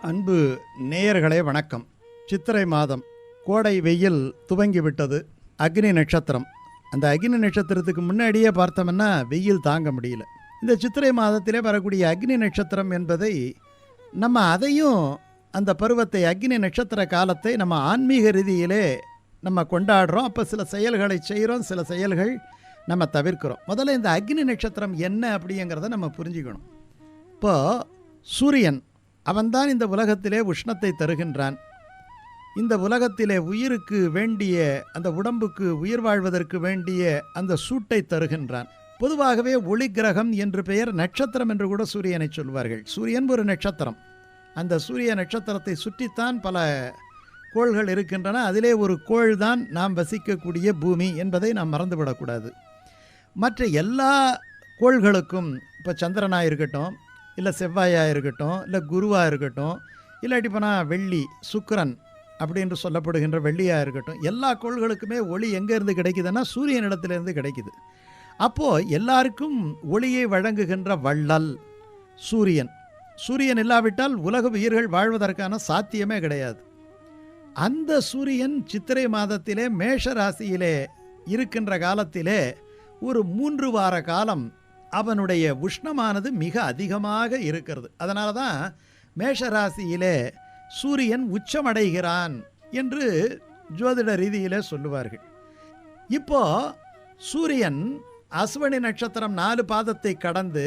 அன்பு நேயர்களே வணக்கம். சித்திரை மாதம் கோடை வெயில் துவங்கிவிட்டது. அக்னி நட்சத்திரம். அந்த அக்னி நட்சத்திரத்துக்கு முன்னாடியே பார்த்தோம்னா வெயில் தாங்க முடியல. இந்த சித்திரை மாதத்திலே வரக்கூடிய அக்னி நட்சத்திரம் என்பதை நம்ம அதையும் அந்த பருவத்தை அக்னி நட்சத்திர காலத்தை நம்ம ஆன்மீக ரீதியிலே நம்ம கொண்டாடுறோம். அப்போ சில செயல்களை செய்கிறோம் சில செயல்கள் நம்ம தவிர்க்கிறோம். முதல்ல இந்த அக்னி நட்சத்திரம் என்ன அப்படிங்கிறத நம்ம புரிஞ்சுக்கணும். இப்போ சூரியன் அவன்தான் இந்த உலகத்திலே உஷ்ணத்தை தருகின்றான். இந்த உலகத்திலே உயிருக்கு வேண்டிய அந்த உடம்புக்கு உயிர் வாழ்வதற்கு வேண்டிய அந்த சூட்டை தருகின்றான். பொதுவாகவே ஒளி கிரகம் என்று பெயர் நட்சத்திரம் என்று கூட சூரியனை சொல்வார்கள். சூரியன் ஒரு நட்சத்திரம். அந்த சூரிய நட்சத்திரத்தை சுற்றித்தான் பல கோள்கள் இருக்கின்றன. அதிலே ஒரு கோள் தான் நாம் வசிக்கக்கூடிய பூமி என்பதை நாம் மறந்துவிடக்கூடாது. மற்ற எல்லா கோள்களுக்கும் இப்போ சந்திரனாக இருக்கட்டும் இல்லை செவ்வாயாக இருக்கட்டும் இல்லை குருவாக இருக்கட்டும் இல்லாட்டி போனால் வெள்ளி சுக்கரன் அப்படின்னு சொல்லப்படுகின்ற வெள்ளியாக இருக்கட்டும் எல்லா கோள்களுக்குமே ஒளி எங்கேருந்து கிடைக்குதுன்னா சூரியனிடத்திலிருந்து கிடைக்குது. அப்போது எல்லாருக்கும் ஒளியை வழங்குகின்ற வள்ளல் சூரியன். சூரியன் இல்லாவிட்டால் உலக உயிர்கள் வாழ்வதற்கான சாத்தியமே கிடையாது. அந்த சூரியன் சித்திரை மாதத்திலே மேஷ ராசியிலே இருக்கின்ற காலத்திலே ஒரு மூன்று வார காலம் அவனுடைய உஷ்ணமானது மிக அதிகமாக இருக்கிறது. அதனால தான் மேஷராசியிலே சூரியன் உச்சமடைகிறான் என்று ஜோதிட ரீதியிலே சொல்லுவார்கள். இப்போ சூரியன் அஸ்வனி நட்சத்திரம் நாலு பாதத்தை கடந்து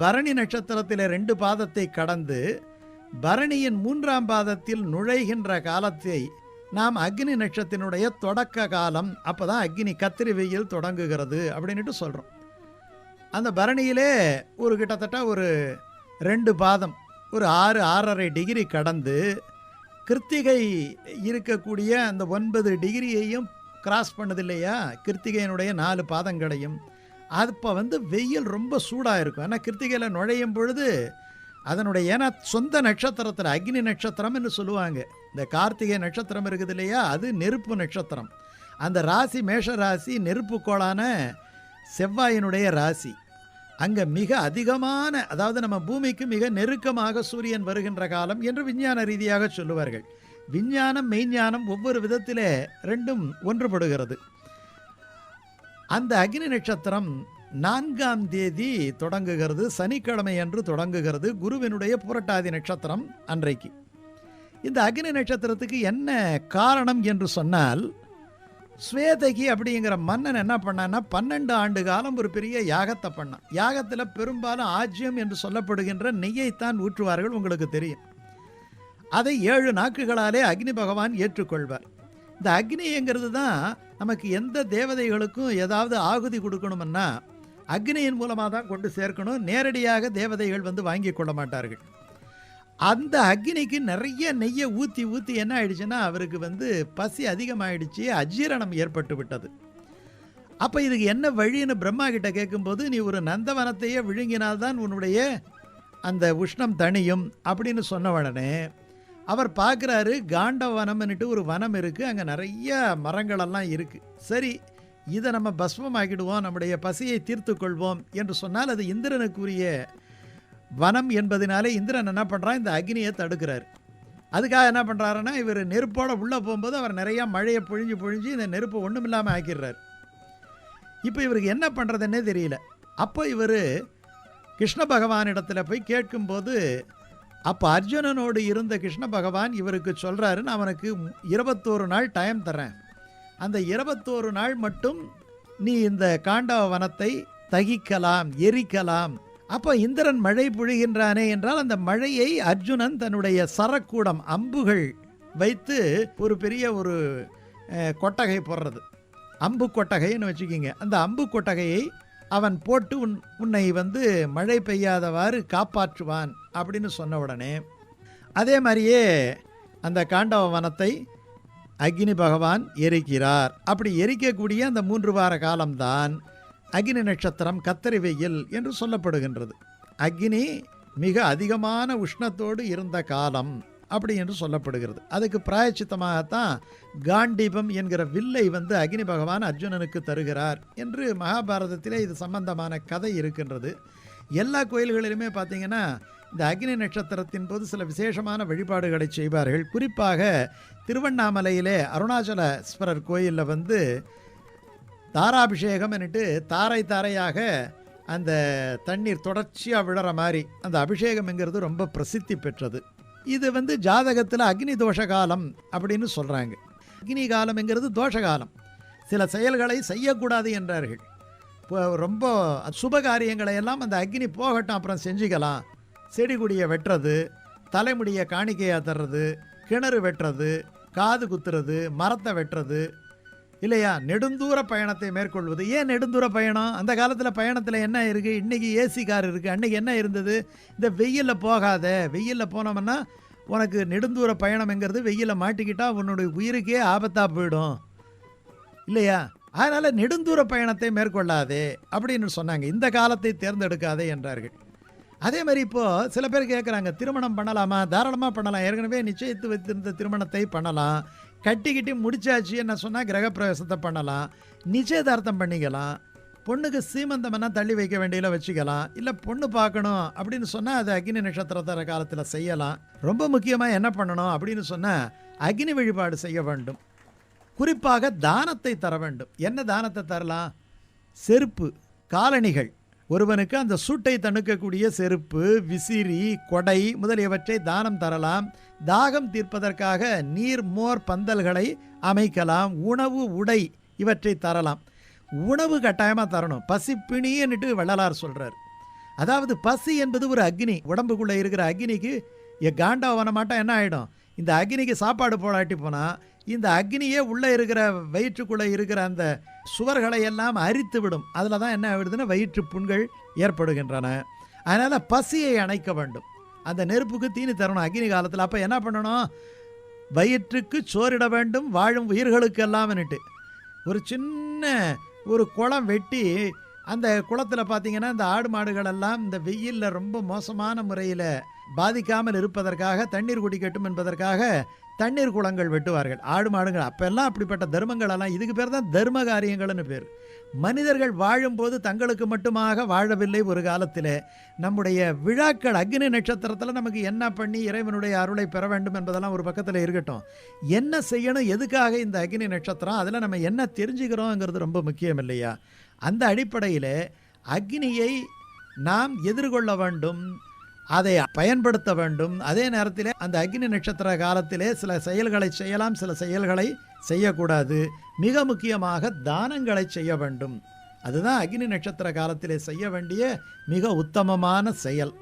பரணி நட்சத்திரத்தில் ரெண்டு பாதத்தை கடந்து பரணியின் மூன்றாம் பாதத்தில் நுழைகின்ற காலத்தை நாம் அக்னி நட்சத்தினுடைய தொடக்க காலம். அப்போ தான் அக்னி கத்திரி வெயில் தொடங்குகிறது அப்படின்ட்டு சொல்கிறோம் அந்த பரணியிலே ஒரு கிட்டத்தட்ட ஒரு ரெண்டு பாதம் ஒரு ஆறு ஆறரை டிகிரி கடந்து கிருத்திகை இருக்கக்கூடிய அந்த ஒன்பது டிகிரியையும் கிராஸ் பண்ணது இல்லையா கிருத்திகையினுடைய நாலு பாதங்களையும். அப்போ வந்து வெயில் ரொம்ப சூடாக இருக்கும். ஆனால் கிருத்திகையில் நுழையும் பொழுது அதனுடைய ஏன்னா சொந்த நட்சத்திரத்தில் அக்னி நட்சத்திரம்னு சொல்லுவாங்க. இந்த கார்த்திகை நட்சத்திரம் இருக்குது இல்லையா? அது நெருப்பு நட்சத்திரம். அந்த ராசி மேஷ ராசி நெருப்பு கோளான செவ்வாயினுடைய ராசி. அங்கே மிக அதிகமான அதாவது நம்ம பூமிக்கு மிக நெருக்கமாக சூரியன் வருகின்ற காலம் என்று விஞ்ஞான ரீதியாக சொல்லுவார்கள். விஞ்ஞானம் மெய்ஞானம் ஒவ்வொரு விதத்திலே ரெண்டும் ஒன்றுபடுகிறது. அந்த அக்னி நட்சத்திரம் நான்காம் தேதி தொடங்குகிறது சனிக்கிழமை அன்று தொடங்குகிறது குருவினுடைய புரட்டாதி நட்சத்திரம் அன்றைக்கு. இந்த அக்னி நட்சத்திரத்துக்கு என்ன காரணம் என்று சொன்னால் ஸ்வேதகி அப்படிங்கிற மன்னன் என்ன பண்ணான்னா பன்னெண்டு ஆண்டு காலம் ஒரு பெரிய யாகத்தை பண்ணான். யாகத்தில் பெரும்பாலும் ஆஜ்யம் என்று சொல்லப்படுகின்ற நெய்யைத்தான் ஊற்றுவார்கள் உங்களுக்கு தெரியும். அதை ஏழு நாக்குகளாலே அக்னி பகவான் ஏற்றுக்கொள்வார். இந்த அக்னிங்கிறது தான் நமக்கு எந்த தேவதைகளுக்கும் ஏதாவது ஆகுதி கொடுக்கணும்னா அக்னியின் மூலமாக தான் கொண்டு சேர்க்கணும். நேரடியாக தேவதைகள் வந்து வாங்கி கொள்ள மாட்டார்கள். அந்த அக்னிக்கு நிறைய நெய்யை ஊற்றி ஊற்றி என்ன ஆயிடுச்சுன்னா அவருக்கு வந்து பசி அதிகமாயிடுச்சு அஜீரணம் ஏற்பட்டு விட்டது. அப்போ இதுக்கு என்ன வழின்னு பிரம்மா கிட்ட கேட்கும்போது நீ ஒரு நந்தவனத்தையே விழுங்கினால்தான் உன்னுடைய அந்த உஷ்ணம் தணியும் அப்படின்னு சொன்ன உடனே அவர் பார்க்குறாரு காண்டவனம்னுட்டு ஒரு வனம் இருக்குது அங்கே நிறைய மரங்களெல்லாம் இருக்குது சரி இதை நம்ம பஸ்மமாக்கிடுவோம் நம்முடைய பசியை தீர்த்து கொள்வோம் என்று சொன்னால் அது இந்திரனுக்குரிய வனம் என்பதனாலே இந்திரன் என்ன பண்ணுறான் இந்த அக்னியை தடுக்கிறார். அதுக்காக என்ன பண்ணுறாருன்னா இவர் நெருப்போடு உள்ளே போகும்போது அவர் நிறையா மழையை பொழிஞ்சு பொழிஞ்சு இந்த நெருப்பு ஒன்றும் இல்லாமல் ஆக்கிடுறார். இப்போ இவருக்கு என்ன பண்ணுறதுன்னே தெரியல. அப்போ இவர் கிருஷ்ண பகவானிடத்தில் போய் கேட்கும்போது அப்போ அர்ஜுனனோடு இருந்த கிருஷ்ண பகவான் இவருக்கு சொல்கிறாரு நான் அவனுக்கு இருபத்தோரு நாள் டைம் தரேன் அந்த இருபத்தோரு நாள் மட்டும் நீ இந்த காண்டவ வனத்தை தகிக்கலாம் எரிக்கலாம். அப்போ இந்திரன் மழை பொழிகின்றானே என்றால் அந்த மழையை அர்ஜுனன் தன்னுடைய சரக்கூடம் அம்புகள் வைத்து ஒரு பெரிய ஒரு கொட்டகை போடுறது. அம்பு கொட்டகைன்னு வச்சுக்கிங்க. அந்த அம்பு கொட்டகையை அவன் போட்டு உன் உன்னை வந்து மழை பெய்யாதவாறு காப்பாற்றுவான் அப்படின்னு சொன்ன உடனே அதே மாதிரியே அந்த காண்டவ வனத்தை அக்னி பகவான் எரிக்கிறார். அப்படி எரிக்கக்கூடிய அந்த மூன்று வார காலம்தான் அக்னி நட்சத்திரம் கத்தரி வெயில் என்று சொல்லப்படுகின்றது. அக்னி மிக அதிகமான உஷ்ணத்தோடு இருந்த காலம் அப்படி என்று சொல்லப்படுகிறது. அதுக்கு பிராயச்சித்தமாகத்தான் காண்டீபம் என்கிற வில்லை வந்து அக்னி பகவான் அர்ஜுனனுக்கு தருகிறார் என்று மகாபாரதத்திலே இது சம்பந்தமான கதை இருக்கின்றது. எல்லா கோயில்களிலுமே பார்த்தீங்கன்னா இந்த அக்னி நட்சத்திரத்தின் போது சில விசேஷமான வழிபாடுகளை செய்வார்கள். குறிப்பாக திருவண்ணாமலையிலே அருணாச்சலஸ்வரர் கோயிலில் வந்து தாராபிஷேகம் என்னட்டு தாரை தாரையாக அந்த தண்ணீர் தொடர்ச்சியாக விழற மாதிரி அந்த அபிஷேகம்ங்கிறது ரொம்ப பிரசித்தி பெற்றது. இது வந்து ஜாதகத்தில் அக்னி தோஷ காலம் அப்படின்னு சொல்கிறாங்க அக்னி காலம்ங்கிறது தோஷ காலம். சில செயல்களை செய்யக்கூடாது என்றார்கள். இப்போ ரொம்ப சுப காரியங்களை எல்லாம் அந்த அக்னி போகட்டும் அப்புறம் செஞ்சுக்கலாம். செடி கொடியை வெட்டுறது தலைமுடியை காணிக்கையாக தர்றது கிணறு வெட்டுறது காது குத்துறது மரத்தை வெட்டுறது இல்லையா நெடுந்தூர பயணத்தை மேற்கொள்வது. ஏன் நெடுந்தூர பயணம்? அந்த காலத்தில் பயணத்தில் என்ன இருக்குது இன்றைக்கி ஏசி கார் இருக்குது அன்றைக்கி என்ன இருந்தது? இந்த வெயிலில் போகாத. வெயிலில் போனோம்னா உனக்கு நெடுந்தூர பயணம்ங்கிறது வெயிலில் மாட்டிக்கிட்டால் உன்னுடைய உயிருக்கே ஆபத்தாக போயிடும். இல்லையா? அதனால் நெடுந்தூர பயணத்தை மேற்கொள்ளாதே அப்படின்னு சொன்னாங்க. இந்த காலத்தை தேர்ந்தெடுக்காதே என்றார்கள். அதே மாதிரி இப்போது சில பேர் கேட்குறாங்க திருமணம் பண்ணலாமா? தாராளமாக பண்ணலாம். ஏற்கனவே நிச்சயித்து வைத்திருந்த திருமணத்தை பண்ணலாம். கட்டிக்கிட்டு முடிச்சாச்சு என்ன சொன்னால் கிரகப்பிரவேசத்தை பண்ணலாம் நிச்சயதார்த்தம் பண்ணிக்கலாம் பொண்ணுக்கு சீமந்தம்னா தள்ளி வைக்க வேண்டியதில் வச்சுக்கலாம் இல்லை பொண்ணு பார்க்கணும் அப்படின்னு சொன்னால் அது அக்னி நட்சத்திரத்தர காலத்தில் செய்யலாம். ரொம்ப முக்கியமாக என்ன பண்ணணும் அப்படின்னு சொன்னால் அக்னி வழிபாடு செய்ய வேண்டும். குறிப்பாக தானத்தை தர வேண்டும். என்ன தானத்தை தரலாம்? செருப்பு காலணிகள். ஒருவனுக்கு அந்த சூட்டை தணுக்கக்கூடிய செருப்பு விசிறி கொடை முதலியவற்றை தானம் தரலாம். தாகம் தீர்ப்பதற்காக நீர் மோர் பந்தல்களை அமைக்கலாம். உணவு உடை இவற்றை தரலாம். உணவு கட்டாயமாக தரணும். பசி பிணின்னுட்டு வள்ளலார் சொல்கிறார் அதாவது பசி என்பது ஒரு அக்னி. உடம்புக்குள்ளே இருக்கிற அக்னிக்கு எ காண்டாவன என்ன ஆகிடும் இந்த அக்னிக்கு சாப்பாடு போடாட்டி போனால் இந்த அக்னியே உள்ளே இருக்கிற வயிற்றுக்குள்ளே இருக்கிற அந்த சுவர்களை எல்லாம் அரித்து விடும். அதில் தான் என்ன ஆகிடுதுன்னா வயிற்று புண்கள் ஏற்படுகின்றன. அதனால் பசியை அணைக்க வேண்டும். அந்த நெருப்புக்கு தீனி தரணும். அக்னி காலத்தில். அப்போ என்ன பண்ணணும்? வயிற்றுக்கு சோறிட வேண்டும் வாழும் உயிர்களுக்கு எல்லாம்னுட்டு ஒரு சின்ன ஒரு குளம் வெட்டி அந்த குளத்தில் பார்த்தீங்கன்னா இந்த ஆடு மாடுகள் எல்லாம் இந்த வெயிலில் ரொம்ப மோசமான முறையில் பாதிக்காமல் இருப்பதற்காக தண்ணீர் குடிக்கட்டும் என்பதற்காக தண்ணீர் குளங்கள் வெட்டுவார்கள். ஆடு மாடுங்கள் அப்பெல்லாம் அப்படிப்பட்ட தர்மங்கள் எல்லாம் இதுக்கு பேர் தான் தர்ம காரியங்கள்னு பேர். மனிதர்கள் வாழும்போது தங்களுக்கு மட்டுமாக வாழவில்லை ஒரு காலத்தில். நம்முடைய விழாக்கள் அக்னி நட்சத்திரத்தில் நமக்கு என்ன பண்ணி இறைவனுடைய அருளை பெற வேண்டும் என்பதெல்லாம் ஒரு பக்கத்தில் இருக்கட்டும். என்ன செய்யணும் எதுக்காக இந்த அக்னி நட்சத்திரம் அதில் நம்ம என்ன தெரிஞ்சுக்கிறோங்கிறது ரொம்ப முக்கியம் இல்லையா? அந்த அடிப்படையில் அக்னியை நாம் எதிர்கொள்ள வேண்டும். அதை பயன்படுத்த வேண்டும். அதே நேரத்தில் அந்த அக்னி நட்சத்திர காலத்திலே சில செயல்களை செய்யலாம். சில செயல்களை செய்யக்கூடாது. மிக முக்கியமாக தானங்களை செய்ய வேண்டும். அதுதான் அக்னி நட்சத்திர காலத்திலே செய்ய வேண்டிய மிக உத்தமமான செயல்.